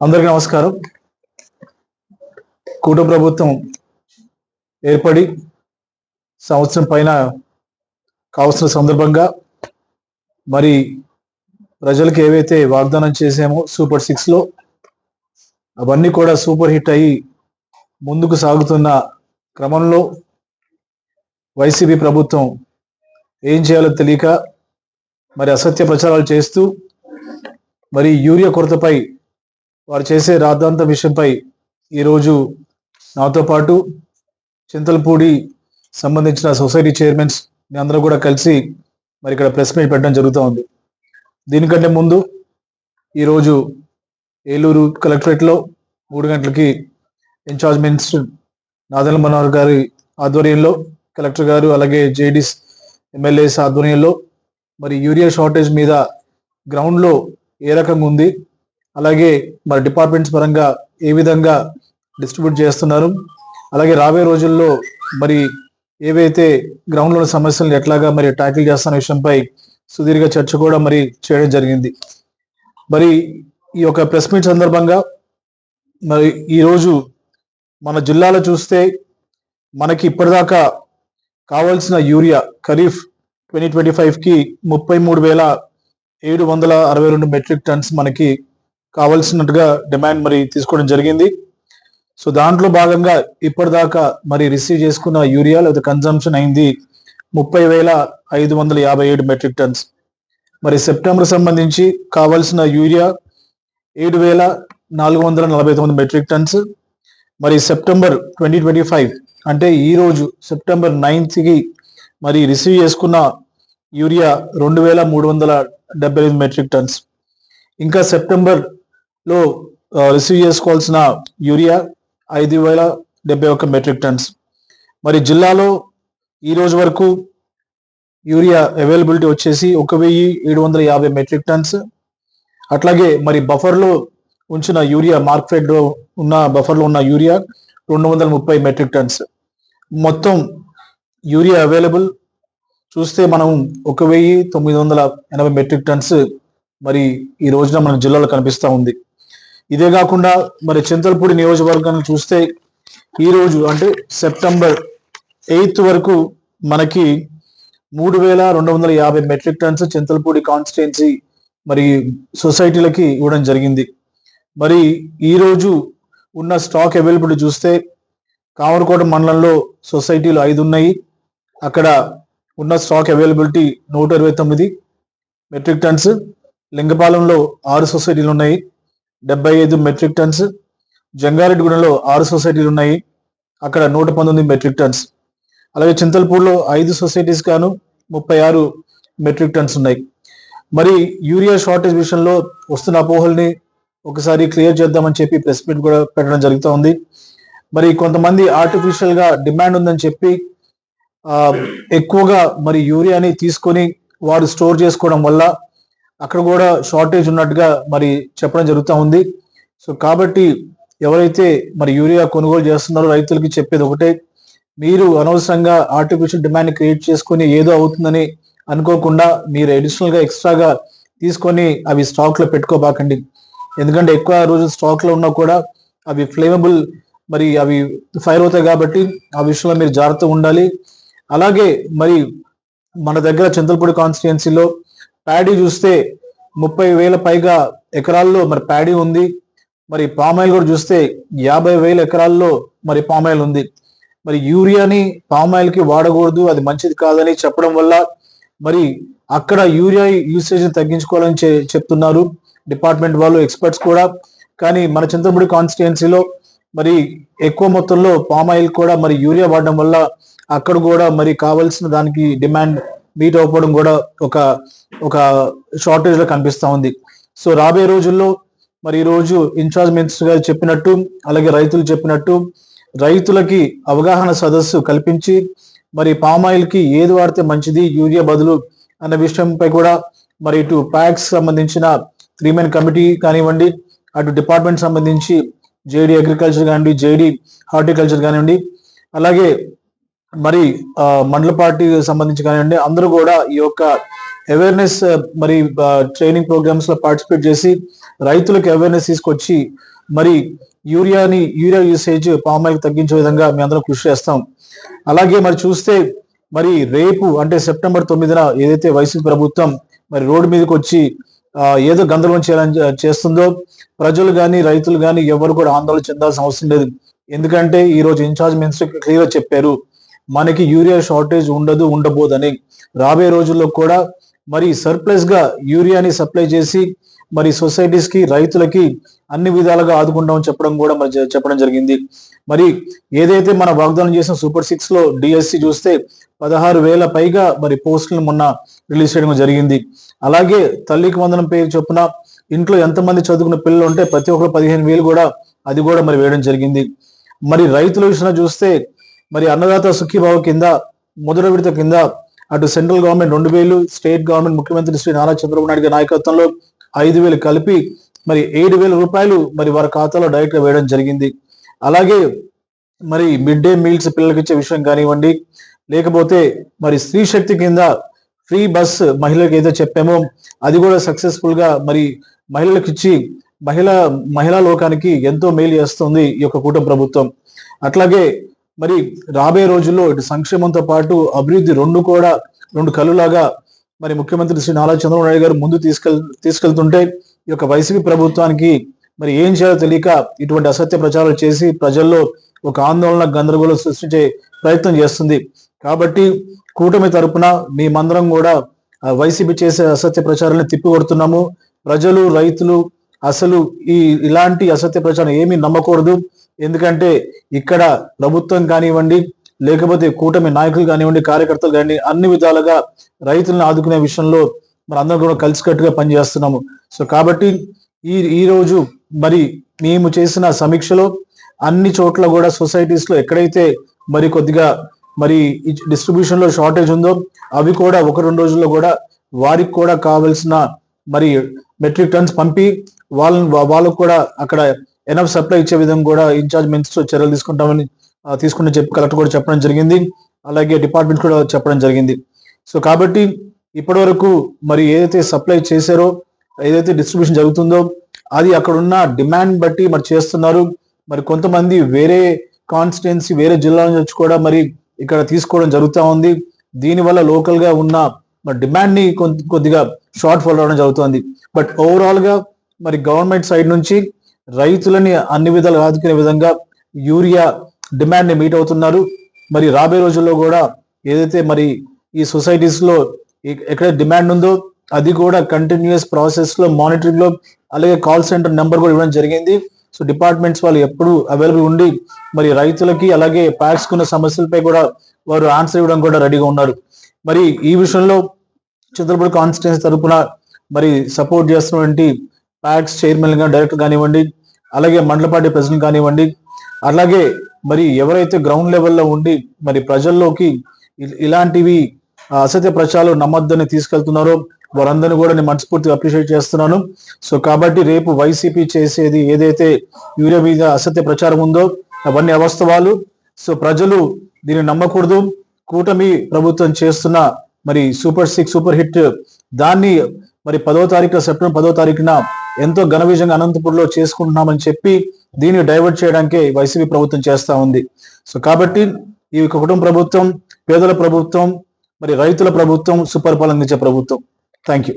అందరికీ నమస్కారం. కూట ప్రభుత్వం ఏర్పడి సంవత్సరం పైన కావలసిన సందర్భంగా మరి ప్రజలకు ఏవైతే వాగ్దానం చేసామో సూపర్ సిక్స్లో అవన్నీ కూడా సూపర్ హిట్ అయ్యి ముందుకు సాగుతున్న క్రమంలో వైసీపీ ప్రభుత్వం ఏం చేయాలో తెలియక మరి అసత్య ప్రచారాలు చేస్తూ మరి యూరియా కొరతపై వారు చేసే రాద్ధాంత విషయంపై ఈరోజు నాతో పాటు చింతలపూడి సంబంధించిన సొసైటీ చైర్మన్స్ మీ అందరూ కూడా కలిసి మరి ఇక్కడ ప్రెస్ మీట్ పెట్టడం జరుగుతూ ఉంది. దీనికంటే ముందు ఈరోజు ఏలూరు కలెక్టరేట్లో మూడు గంటలకి ఇన్ఛార్జ్ మినిస్టర్ నాదల మనోహర్ గారి ఆధ్వర్యంలో కలెక్టర్ గారు అలాగే జేడీస్ ఎమ్మెల్యేస్ ఆధ్వర్యంలో మరి యూరియా షార్టేజ్ మీద గ్రౌండ్లో ఏ రకంగా ఉంది? అలాగే మరి డిపార్ట్మెంట్స్ పరంగా ఏ విధంగా డిస్ట్రిబ్యూట్ చేస్తున్నారు? అలాగే రాబోయే రోజుల్లో మరి ఏవైతే గ్రౌండ్లోని సమస్యలను ఎట్లాగా మరి ట్యాకిల్ చేస్తున్న విషయంపై సుదీర్ఘ చర్చ కూడా మరి చేయడం జరిగింది. మరి ఈ యొక్క ప్రెస్ మీట్ సందర్భంగా మరి ఈరోజు మన జిల్లాలో చూస్తే మనకి ఇప్పటిదాకా కావాల్సిన యూరియా ఖరీఫ్ ట్వంటీ ట్వంటీ ఫైవ్కి ముప్పై మూడు వేల ఏడు వందల అరవై రెండు మెట్రిక్ టన్స్ మనకి కావాల్సినట్టుగా డిమాండ్ మరి తీసుకోవడం జరిగింది. సో దాంట్లో భాగంగా ఇప్పటిదాకా మరి రిసీవ్ చేసుకున్న యూరియా లేదా కన్జంప్షన్ అయింది ముప్పై వేల ఐదు వందల యాభై ఏడు మెట్రిక్ టన్స్ మరి సెప్టెంబర్ సంబంధించి కావలసిన యూరియా ఏడు వేల నాలుగు వందల నలభై తొమ్మిది మెట్రిక్ టన్స్ మరి సెప్టెంబర్ ట్వంటీ ట్వంటీ ఫైవ్ అంటే ఈ రోజు సెప్టెంబర్ నైన్త్కి మరి రిసీవ్ చేసుకున్న యూరియా రెండు వేల మూడు వందల డెబ్బై ఐదు మెట్రిక్ టన్స్ ఇంకా సెప్టెంబర్ లో రిసీవ్ చేసుకోవాల్సిన యూరియా ఐదు వేల డెబ్బై ఒక్క మెట్రిక్ టన్స్. మరి జిల్లాలో ఈ రోజు వరకు యూరియా అవైలబిలిటీ వచ్చేసి ఒక వెయ్యి ఏడు వందల యాభై మెట్రిక్ టన్స్. అట్లాగే మరి బఫర్లో ఉంచిన యూరియా మార్కెట్లో ఉన్న బఫర్లో ఉన్న యూరియా రెండు వందల ముప్పై మెట్రిక్ టన్స్. మొత్తం యూరియా అవైలబుల్ చూస్తే మనం ఒక వెయ్యి తొమ్మిది వందల ఎనభై మెట్రిక్ టన్స్ మరి ఈ రోజున మన జిల్లాలో కనిపిస్తూ ఉంది. ఇదే కాకుండా మరి చింతలపూడి నియోజకవర్గాన్ని చూస్తే ఈ రోజు అంటే సెప్టెంబర్ ఎయిత్ వరకు మనకి మూడు వేల రెండు వందల యాభై మెట్రిక్ టన్స్ చింతలపూడి కాన్స్టిట్యున్సీ మరి సొసైటీలకి ఇవ్వడం జరిగింది. మరి ఈరోజు ఉన్న స్టాక్ అవైలబిలిటీ చూస్తే కామరకోట మండలంలో సొసైటీలు ఐదు ఉన్నాయి. అక్కడ ఉన్న స్టాక్ అవైలబిలిటీ నూట ఇరవై తొమ్మిది మెట్రిక్ టన్స్. లింగపాలెంలో ఆరు సొసైటీలు ఉన్నాయి. డెబ్బై ఐదు మెట్రిక్ టన్స్ జంగారెడ్డిగూడెంలో ఆరు సొసైటీలు ఉన్నాయి. అక్కడ నూట పంతొమ్మిది మెట్రిక్ టన్స్. అలాగే చింతల్పూర్లో ఐదు సొసైటీస్ గాను ముప్పై ఆరు మెట్రిక్ టన్స్ ఉన్నాయి. మరి యూరియా షార్టేజ్ విషయంలో వస్తున్న అపోహల్ని ఒకసారి క్లియర్ చేద్దామని చెప్పి ప్రెస్ మీట్ కూడా పెట్టడం జరుగుతూ ఉంది. మరి కొంతమంది ఆర్టిఫిషియల్గా డిమాండ్ ఉందని చెప్పి ఎక్కువగా మరి యూరియాని తీసుకొని వారు స్టోర్ చేసుకోవడం వల్ల అక్కడ కూడా షార్టేజ్ ఉన్నట్టుగా మరి చెప్పడం జరుగుతూ ఉంది. సో కాబట్టి ఎవరైతే మరి యూరియా కొనుగోలు చేస్తున్నారో రైతులకి చెప్పేది ఒకటే మీరు అనవసరంగా ఆర్టిఫిషియల్ డిమాండ్ క్రియేట్ చేసుకుని ఏదో అవుతుందని అనుకోకుండా మీరు అడిషనల్గా ఎక్స్ట్రాగా తీసుకొని అవి స్టాక్లో పెట్టుకోబాకండి. ఎందుకంటే ఎక్కువ రోజులు స్టాక్లో ఉన్నా కూడా అవి ఫ్లేమబుల్ మరి అవి ఫైర్ అవుతాయి కాబట్టి ఆ విషయంలో మీరు జాగ్రత్తగా ఉండాలి. అలాగే మరి మన దగ్గర చింతలపూడి కాన్స్టిట్యుయెన్సీలో ప్యాడీ చూస్తే ముప్పై వేల పైగా ఎకరాల్లో మరి ప్యాడీ ఉంది. మరి పామాయిల్ కూడా చూస్తే యాభై వేల ఎకరాల్లో మరి పామాయిల్ ఉంది. మరి యూరియాని పామాయిల్కి వాడకూడదు అది మంచిది కాదని చెప్పడం వల్ల మరి అక్కడ యూరియా యూసేజ్ తగ్గించుకోవాలని చెప్తున్నారు డిపార్ట్మెంట్ వాళ్ళు ఎక్స్పర్ట్స్ కూడా. కానీ మన చింతపూడి కాన్స్టిట్యుయెన్సీలో మరి ఎక్కువ మొత్తంలో పామాయిల్ కూడా మరి యూరియా వాడడం వల్ల అక్కడ కూడా మరి కావాల్సిన దానికి డిమాండ్ మీట్ అవ్వడం కూడా ఒక ఒక షార్టేజ్లో కనిపిస్తా ఉంది. సో రాబోయే రోజుల్లో మరి ఈ రోజు ఇన్ఛార్జ్ మినిస్టర్ గారు చెప్పినట్టు అలాగే రైతులు చెప్పినట్టు రైతులకి అవగాహన సదస్సు కల్పించి మరి పామాయిల్కి ఏది వాడితే మంచిది యూరియా బదులు అన్న విషయంపై కూడా మరి ఇటు ప్యాక్స్ సంబంధించిన త్రీ మెన్ కమిటీ కానివ్వండి అటు డిపార్ట్మెంట్ సంబంధించి జేడీ అగ్రికల్చర్ కానివ్వండి జేడీ హార్టికల్చర్ కానివ్వండి అలాగే మరి మండల పార్టీ సంబంధించి కానివ్వండి అందరూ కూడా ఈ యొక్క అవేర్నెస్ మరి ట్రైనింగ్ ప్రోగ్రామ్స్లో పార్టిసిపేట్ చేసి రైతులకు అవేర్నెస్ తీసుకొచ్చి మరి యూరియాని యూరియా యూసేజ్ పామాయిల్ తగ్గించే విధంగా మేము అందరం కృషి చేస్తాం. అలాగే మరి చూస్తే మరి రేపు అంటే సెప్టెంబర్ తొమ్మిదిన ఏదైతే వైసీపీ ప్రభుత్వం మరి రోడ్డు మీదకి వచ్చి ఏదో గందరగోళం చేయాలని చేస్తుందో ప్రజలు కానీ రైతులు కానీ ఎవరు కూడా ఆందోళన చెందాల్సిన అవసరం లేదు. ఎందుకంటే ఈ రోజు ఇన్ఛార్జ్ మినిస్టర్ క్లియర్ చెప్పారు మనకి యూరియా షార్టేజ్ ఉండదు ఉండబోదని. రాబోయే రోజుల్లో కూడా మరి సర్ప్లస్గా యూరియాని సప్లై చేసి మరి సొసైటీస్కి రైతులకి అన్ని విధాలుగా ఆదుకుంటామని చెప్పడం కూడా మరి జ- చెప్పడం జరిగింది. మరి ఏదైతే మన వాగ్దానం చేసిన సూపర్ సిక్స్లో డిఎస్సి చూస్తే పదహారు వేల పైగా మరి పోస్టులు మొన్న రిలీజ్ చేయడం జరిగింది. అలాగే తల్లికి వందనం పేరు చొప్పున ఇంట్లో ఎంతమంది చదువుకున్న పిల్లలు ఉంటే ప్రతి ఒక్కరు పదిహేను వేలు కూడా అది కూడా మరి వేయడం జరిగింది. మరి రైతుల విషయంలో చూస్తే మరి అన్నదాత సుఖీభావ కింద మొదటి విడత కింద అటు సెంట్రల్ గవర్నమెంట్ రెండు వేలు స్టేట్ గవర్నమెంట్ ముఖ్యమంత్రి శ్రీ నారా చంద్రబాబు నాయుడు గారి నాయకత్వంలో ఐదు వేలు కలిపి మరి ఏడు వేల రూపాయలు మరి వారి ఖాతాలో డైరెక్ట్గా వేయడం జరిగింది. అలాగే మరి మిడ్ డే మీల్స్ పిల్లలకి ఇచ్చే విషయం కానివ్వండి లేకపోతే మరి స్త్రీ శక్తి కింద ఫ్రీ బస్ మహిళలకు ఏదో చెప్పామో అది కూడా సక్సెస్ఫుల్గా మరి మహిళలకు ఇచ్చి మహిళ మహిళా లోకానికి ఎంతో మేలు చేస్తుంది ఈ యొక్క కూటమి ప్రభుత్వం. అట్లాగే మరి రాబోయే రోజుల్లో ఇటు సంక్షేమంతో పాటు అభివృద్ధి రెండు కూడా రెండు కలులాగా మరి ముఖ్యమంత్రి శ్రీ నారా చంద్రబాబు నాయుడు గారు ముందు తీసుకెళ్ తీసుకెళ్తుంటే ఈ యొక్క వైసీపీ ప్రభుత్వానికి మరి ఏం చేయాలో తెలియక ఇటువంటి అసత్య ప్రచారాలు చేసి ప్రజల్లో ఒక ఆందోళన గందరగోళం సృష్టించే ప్రయత్నం చేస్తుంది. కాబట్టి కూటమి తరపున మేమందరం కూడా వైసీపీ చేసే అసత్య ప్రచారాన్ని తిప్పికొడుతున్నాము. ప్రజలు రైతులు అసలు ఈ ఇలాంటి అసత్య ప్రచారం ఏమీ నమ్మకూడదు. ఎందుకంటే ఇక్కడ ప్రభుత్వం కానివ్వండి లేకపోతే కూటమి నాయకులు కానివ్వండి కార్యకర్తలు కానివ్వండి అన్ని విధాలుగా రైతులను ఆదుకునే విషయంలో మన అందరం కూడా కలిసికట్టుగా పనిచేస్తున్నాము. సో కాబట్టి ఈ ఈ రోజు మరి మేము చేసిన సమీక్షలో అన్ని చోట్ల కూడా సొసైటీస్లో ఎక్కడైతే మరి కొద్దిగా మరి డిస్ట్రిబ్యూషన్లో షార్టేజ్ ఉందో అవి కూడా ఒక రెండు రోజుల్లో కూడా వారికి కూడా కావాల్సిన మరి మెట్రిక్ టన్స్ పంపి వాళ్ళని వాళ్ళకు కూడా అక్కడ ఎనఫ్ సప్లై ఇచ్చే విధంగా కూడా ఇన్ఛార్జ్ మినిస్టర్ చర్యలు తీసుకుంటామని తీసుకుని చెప్పి కలెక్టర్ కూడా చెప్పడం జరిగింది. అలాగే డిపార్ట్మెంట్ కూడా చెప్పడం జరిగింది. సో కాబట్టి ఇప్పటి వరకు మరి ఏదైతే సప్లై చేశారో ఏదైతే డిస్ట్రిబ్యూషన్ జరుగుతుందో అది అక్కడ ఉన్న డిమాండ్ బట్టి మరి చేస్తున్నారు. మరి కొంతమంది వేరే కాన్స్టిట్యున్సీ వేరే జిల్లా నుంచి కూడా మరి ఇక్కడ తీసుకోవడం జరుగుతూ ఉంది. దీనివల్ల లోకల్గా ఉన్న మరి డిమాండ్ని కొద్ది- కొద్దిగా షార్ట్ ఫాల్ అవడం జరుగుతుంది బట్ ఓవరాల్గా మరి గవర్నమెంట్ సైడ్ నుంచి రైతులని అన్ని విధాలు ఆదుకునే విధంగా యూరియా డిమాండ్ని మీట్ అవుతున్నారు. మరి రాబోయే రోజుల్లో కూడా ఏదైతే మరి ఈ సొసైటీస్లో ఎక్కడ డిమాండ్ ఉందో అది కూడా కంటిన్యూస్ ప్రాసెస్లో మానిటరింగ్లో అలాగే కాల్ సెంటర్ నెంబర్ కూడా ఇవ్వడం జరిగింది. సో డిపార్ట్మెంట్స్ వాళ్ళు ఎప్పుడు అవైలబుల్ ఉండి మరి రైతులకి అలాగే ప్యాక్స్ కున్న సమస్యలపై కూడా వారు ఆన్సర్ ఇవ్వడం కూడా రెడీగా ఉన్నారు. మరి ఈ విషయంలో చంద్రపూడి కాన్స్టిట్యున్సీ తరపున మరి సపోర్ట్ చేస్తున్నటువంటి ప్యాక్స్ చైర్మన్గా డైరెక్టర్ కానివ్వండి అలాగే మండలపాటి పార్టీ ప్రెసిడెంట్ కానివ్వండి అలాగే మరి ఎవరైతే గ్రౌండ్ లెవెల్లో ఉండి మరి ప్రజల్లోకి ఇ- ఇలాంటివి అసత్య ప్రచారాలు నమ్మొద్దని తీసుకెళ్తున్నారో వారందరినీ కూడా నేను మనస్ఫూర్తిగా అప్రిషియేట్ చేస్తున్నాను. సో కాబట్టి రేపు వైసీపీ చేసేది ఏదైతే యూరియా మీద అసత్య ప్రచారం ఉందో అవన్నీ అవాస్తవాలు సో ప్రజలు దీన్ని నమ్మకూడదు. కూటమి ప్రభుత్వం చేస్తున్న మరి సూపర్ సిక్స్ సూపర్ హిట్ దాన్ని మరి పదో తారీఖు సెప్టెంబర్ పదో తారీఖున ఎంతో ఘన విజయంగా అనంతపూర్లో చేసుకుంటున్నామని చెప్పి దీన్ని డైవర్ట్ చేయడానికే వైసీపీ ప్రభుత్వం చేస్తా ఉంది. సో కాబట్టి ఈ కుటుంబ ప్రభుత్వం పేదల ప్రభుత్వం మరి రైతుల ప్రభుత్వం సుపరిపాలన అందించే ప్రభుత్వం. Thank you